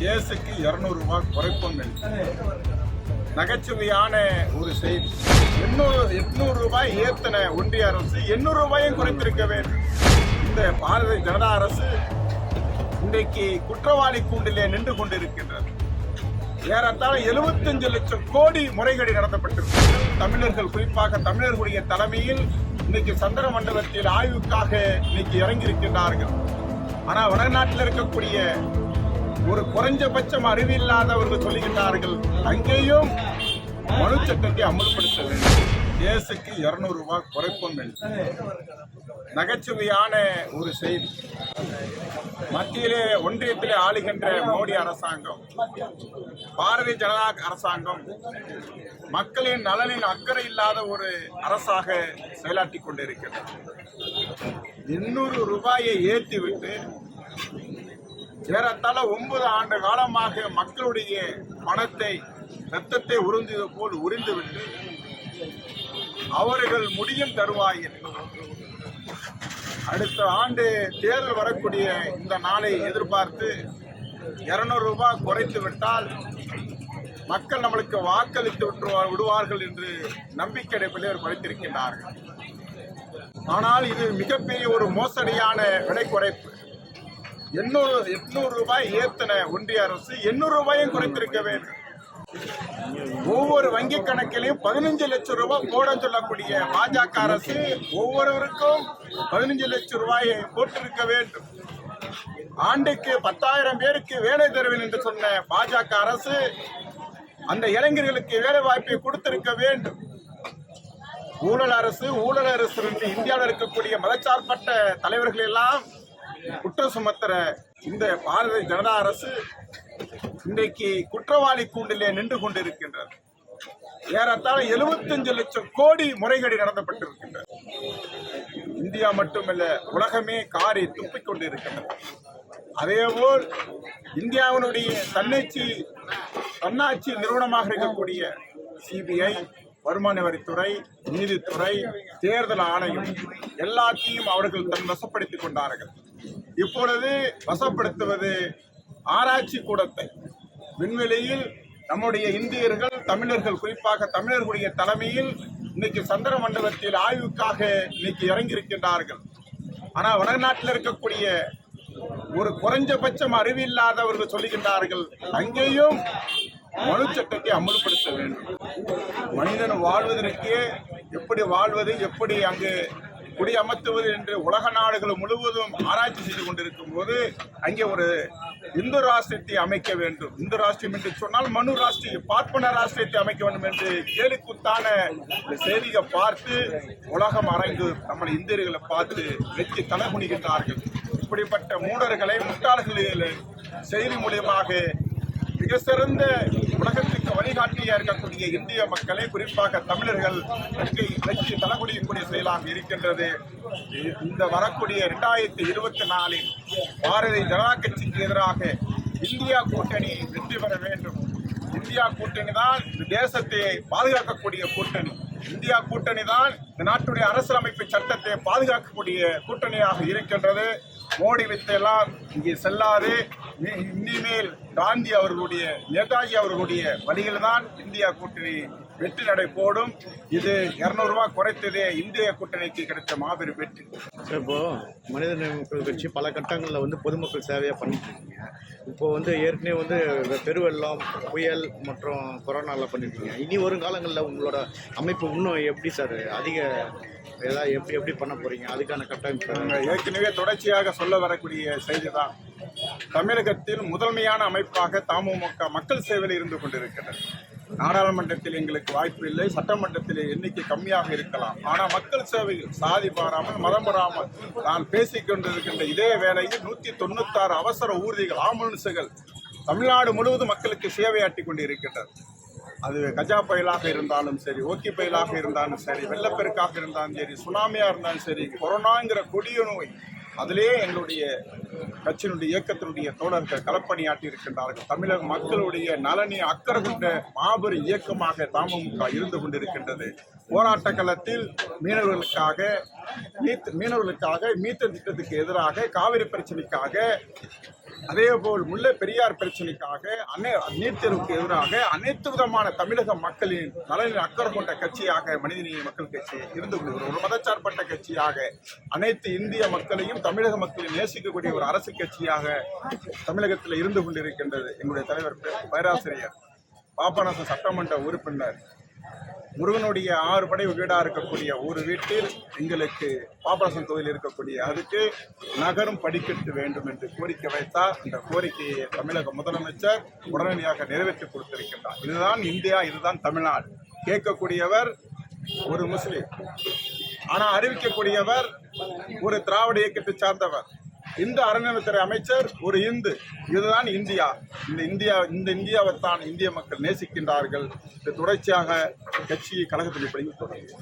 கேஸுக்கு இரநூறுபா ரூபாய் குறைப்போம் நகைச்சுவையான ஒரு செய்தி. எண்ணூறு எட்நூறு ரூபாய் ஏத்தன ஒன்றிய அரசு எண்ணூறு ரூபாயும் குறைத்திருக்க வேண்டும். இந்த பாரதிய ஜனதா அரசு இன்றைக்கு குற்றவாளி கூண்டிலே நின்று கொண்டிருக்கின்றது. ஏறத்தாழ 75 லட்சம் கோடி முறைகேடு நடத்தப்பட்டிருக்கிறது. தமிழர்கள் குறிப்பாக தமிழர்களுடைய தலைமையில் இன்னைக்கு சந்திர மண்டலத்தில் ஆய்வுக்காக இன்னைக்கு இறங்கி இருக்கின்றார்கள் வடநாட்டில் இருக்கக்கூடிய ஒரு குறைஞ்சபட்சம் அறிவில்லாதவர்கள் சொல்லுகின்றார்கள் அங்கேயும் மனு சட்டத்தை அமல்படுத்த வேண்டும். கேஸுக்கு இருநூறு ரூபாய் குறைப்போம் என்று நகைச்சுவையான ஒரு செய்தி. மத்தியிலே ஒன்றியத்திலே ஆளுகின்ற மோடி அரசாங்கம் பாரதிய ஜனதா அரசாங்கம் மக்களின் நலனில் அக்கறை இல்லாத ஒரு அரசாக செயலாற்றி கொண்டிருக்கிறது. எண்ணூறு ரூபாயை ஏற்றிவிட்டு ஏறத்தாழ ஒன்பது ஆண்டு காலமாக மக்களுடைய பணத்தை ரத்தத்தை உறிஞ்சது போல் உறிந்துவிட்டு அவர்கள் முடியும் தருவாயில் அடுத்த ஆண்டு தேர்தல் வரக்கூடிய இந்த நாளை எதிர்பார்த்து இருநூறு ரூபாய் குறைத்து விட்டால் மக்கள் நம்மளுக்கு வாக்களித்து விட்டு விடுவார்கள் என்று நம்பிக்கை அடைப்பில் அவர் ஆனால் இது மிகப்பெரிய ஒரு மோசடியான விலை குறைப்பு எண்ணூறு எட்நூறு ரூபாய் ஏத்தன ஒன்றிய அரசு எண்ணூறு ரூபாயும் குறைத்திருக்க வேண்டும். ஒவ்வொரு வங்கி கணக்கிலையும் பதினஞ்சு லட்சம் ரூபாய் போட சொல்லக்கூடிய பாஜக அரசு ஒவ்வொருவருக்கும் பதினஞ்சு லட்சம் ரூபாயை போட்டிருக்க வேண்டும். ஆண்டுக்கு பத்தாயிரம் பேருக்கு வேலை தருவேன் என்று சொன்ன பாஜக அரசு அந்த இளைஞர்களுக்கு வேலை வாய்ப்பை கொடுத்திருக்க வேண்டும். ஊழல் அரசு ஊழல் அரசு என்று இந்தியாவில் இருக்கக்கூடிய மதச்சார்பற்ற தலைவர்கள் எல்லாம் குற்றம் சுமத்துற இந்த பாரதிய ஜனதா அரசு இன்றைக்கு குற்றவாளி கூண்டிலே நின்று கொண்டிருக்கின்றது. ஏறத்தாழ 75 லட்சம் கோடி முறைகேடு நடத்தப்பட்டிருக்கின்றது. இந்தியா மட்டுமல்ல உலகமே காரி துப்பிக் கொண்டிருக்கின்றது. அதேபோல் இந்தியாவினுடைய தன்னிச்சு தன்னாட்சி நிறுவனமாக இருக்கக்கூடிய சிபிஐ வருமான வரித்துறை நீதித்துறை தேர்தல் ஆணையம் எல்லாத்தையும் அவர்கள் தன் வசப்படுத்திக் கொண்டார்கள். இப்பொழுது வசப்படுத்துவது ஆராய்ச்சி கூடத்தை. விண்வெளியில் நம்முடைய இந்தியர்கள் தமிழர்கள் குறிப்பாக தமிழர்களுடைய தலைமையில் இன்னைக்கு சந்திர மண்டலத்தில் ஆய்வுக்காக இன்னைக்கு இறங்கி இருக்கின்றார்கள் வடநாட்டில் இருக்கக்கூடிய ஒரு குறைஞ்சபட்சம் அறிவில்லாதவர்கள் சொல்லுகின்றார்கள் அங்கேயும் மனு சட்டத்தை அமல்படுத்த வேண்டும். மனிதன் வாழ்வதற்கே எப்படி வாழ்வது எப்படி அங்கு குடியமர்த்துவது என்று உலக நாடுகள் முழுவதும் ஆராய்ச்சி செய்து கொண்டிருக்கும் போது அங்கே ஒரு இந்து ராஷ்டிரத்தை அமைக்க வேண்டும். இந்து ராஷ்டிரம் என்று சொன்னால் மனு ராஷ்டிரம் பார்ப்பன ராஷ்டிரத்தை அமைக்க வேண்டும் என்று கேலிக்குத்தான செய்தியை பார்த்து உலகம் அரங்கு நம்ம இந்தியர்களை பார்த்து வெற்றி தலை தலைகுனிகின்றார்கள் இப்படிப்பட்ட மூடர்களை முட்டாள்களை செய்தி மூலியமாக மிக சிறந்த உலகத்துக்கு வழிகாட்டியா இருக்கக்கூடிய இந்திய மக்களை குறிப்பாக தமிழர்கள் வெற்றி வெற்றி செயலாக இருக்கின்றது. இந்த வரக்கூடிய இரண்டாயிரத்தி இருபத்தி நாலில் பாரதிய ஜனதா கட்சிக்கு எதிராக இந்தியா கூட்டணி வெற்றி பெற வேண்டும். இந்தியா கூட்டணி தான் இந்த தேசத்தை பாதுகாக்கக்கூடிய கூட்டணி. இந்தியா கூட்டணி தான் இந்த நாட்டுடைய அரசியலமைப்பு சட்டத்தை பாதுகாக்கக்கூடிய கூட்டணியாக இருக்கின்றது. மோடி வித்தையெல்லாம் இங்கே செல்லாது. இனிமேல் காந்தி அவர்களுடைய நேதாஜி அவர்களுடைய வழியில் தான் இந்தியா கூட்டணி வெற்றி நடை போடும். இது இருநூறு ரூபாய் குறைத்ததே இந்திய கூட்டணிக்கு கிடைத்த மாபெரும் வெற்றி. சார் இப்போ மனிதநேய மக்கள் கட்சி பல கட்டங்களில் வந்து பொதுமக்கள் சேவையாக பண்ணிட்டு இருக்கீங்க. இப்போ வந்து ஏற்கனவே வந்து பெருவெள்ளம் புயல் மற்றும் கொரோனாவில் பண்ணிருக்கீங்க இனி வரும் காலங்களில் உங்களோட அமைப்பு இன்னும் எப்படி சார்? அதிக ஏதாவது எப்படி எப்படி பண்ண போறீங்க? அதுக்கான கட்டமைப்பு ஏற்கனவே தொடர்ச்சியாக சொல்ல வரக்கூடிய செய்திதான். தமிழகத்தில் முதன்மையான அமைப்பாக தமுக மக்கள் சேவையில் இருந்து கொண்டிருக்கிறது. நாடாளுமன்றத்தில் எங்களுக்கு வாய்ப்பு இல்லை சட்டமன்றத்தில் எண்ணிக்கை கம்மியாக இருக்கலாம். ஆனால் மக்கள் சேவை சாதி பாராமல் மதம் வராமல் நான் பேசிக் கொண்டிருக்கின்ற இதே வேளையில் நூற்றி தொண்ணூத்தாறு அவசர ஊர்திகள் ஆம்புலன்ஸுகள் தமிழ்நாடு முழுவதும் மக்களுக்கு சேவையாட்டி கொண்டிருக்கின்றது அது கஜா புயலாக இருந்தாலும் சரி ஓக்கி புயலாக இருந்தாலும் சரி வெள்ளப்பெருக்காக இருந்தாலும் சரி சுனாமியா இருந்தாலும் சரி கொரோனாங்கிற கொடிய நோய் அதிலே எங்களுடைய கட்சியினுடைய இயக்கத்தினுடைய தோழர்கள் களப்பணியாற்றி இருக்கின்றார்கள் தமிழக மக்களுடைய நலனை அக்கறை கொண்ட மாபெரும் இயக்கமாக தமுக இருந்து கொண்டிருக்கின்றது. போராட்ட களத்தில் மீனவர்களுக்காக மீத் மீனவர்களுக்காக மீத்தல் திட்டத்துக்கு எதிராக காவிரி பிரச்சனைக்காக அதேபோல் முல்லை பெரியார் பிரச்சனைக்காக அனை நீட் தேர்வுக்கு எதிராக அனைத்து விதமான தமிழக மக்களின் நலனில் அக்கறை கொண்ட கட்சியாக மனிதநேய மக்கள் கட்சி இருந்து ஒரு மதச்சார்பட்ட கட்சியாக அனைத்து இந்திய மக்களையும் தமிழக மக்களையும் நேசிக்கக்கூடிய ஒரு அரசு கட்சியாக தமிழகத்தில் இருந்து கொண்டிருக்கின்றது எங்களுடைய தலைவர் பேராசிரியர் பாபநாசன் சட்டமன்ற உறுப்பினர். முருகனுடைய ஆறு படை வீடாக இருக்கக்கூடிய ஒரு வீட்டில் எங்களுக்கு பாபநாசம் தொகுதியில் இருக்கக்கூடிய அதுக்கு நகரும் படிக்கட்டு வேண்டும் என்று கோரிக்கை வைத்தார். இந்த கோரிக்கையை தமிழக முதலமைச்சர் உடனடியாக நிறைவேற்றி கொடுத்திருக்கின்றார். இதுதான் இந்தியா இதுதான் தமிழ்நாடு. கேட்கக்கூடியவர் ஒரு முஸ்லீம். ஆனால் அறிவிக்கக்கூடியவர் ஒரு திராவிட இயக்கத்தை சார்ந்தவர். இந்த அறநிலையத்துறை அமைச்சர் ஒரு இந்து. இதுதான் இந்தியா. இந்த இந்தியா இந்த இந்தியாவை தான் இந்திய மக்கள் நேசிக்கின்றார்கள். இது தொடர்ச்சியாக கட்சி கழகத்தில் இப்படி தொடங்கி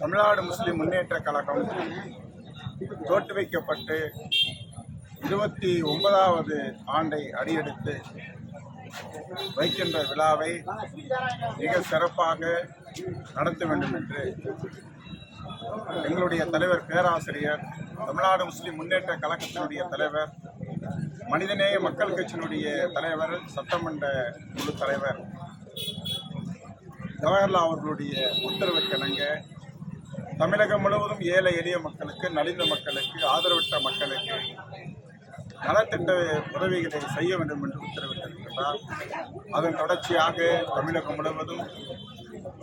தமிழ்நாடு முஸ்லிம் முன்னேற்ற கழகம் தோற்றுவிக்கப்பட்டு இருபத்தி ஒன்பதாவது ஆண்டை அடியெடுத்து வைக்கின்ற விழாவை மிக சிறப்பாக நடத்த வேண்டும் என்று எங்களுடைய தலைவர் பேராசிரியர் தமிழ்நாடு முஸ்லிம் முன்னேற்ற கழகத்தினுடைய தலைவர் மனிதநேய மக்கள் கட்சியினுடைய தலைவர் சட்டமன்ற குழு தலைவர் ஜவஹர்லால் அவர்களுடைய உத்தரவுக்கிணங்க தமிழகம் முழுவதும் ஏழை எளிய மக்களுக்கு நலிந்த மக்களுக்கு ஆதரவற்ற மக்களுக்கு நலத்திட்ட உதவிகளை செய்ய வேண்டும் என்று உத்தரவிட்டிருக்கிறார் அதன் தொடர்ச்சியாக தமிழகம் முழுவதும்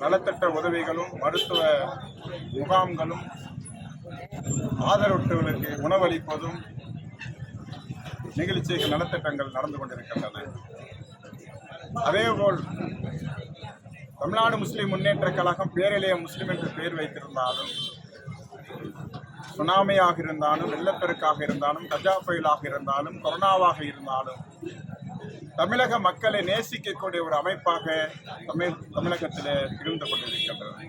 நலத்திட்ட உதவிகளும் மருத்துவ முகாம்களும் ஆதரவற்றவர்களுக்கு உணவளிப்பதும் நிகழ்ச்சிகள் நலத்திட்டங்கள் நடந்து கொண்டிருக்கின்றன. அதேபோல் தமிழ்நாடு முஸ்லிம் முன்னேற்ற கழகம் பேரிலேயே முஸ்லிம் என்று பெயர் வைத்திருந்தாலும் சுனாமியாக இருந்தாலும் வெள்ளப்பெருக்காக இருந்தாலும் கஜா புயலாக இருந்தாலும் கொரோனாவாக இருந்தாலும் தமிழக மக்களை நேசிக்கக்கூடிய ஒரு அமைப்பாக தமிழ் தமிழகத்தில் இருந்து கொண்டிருக்கின்றது.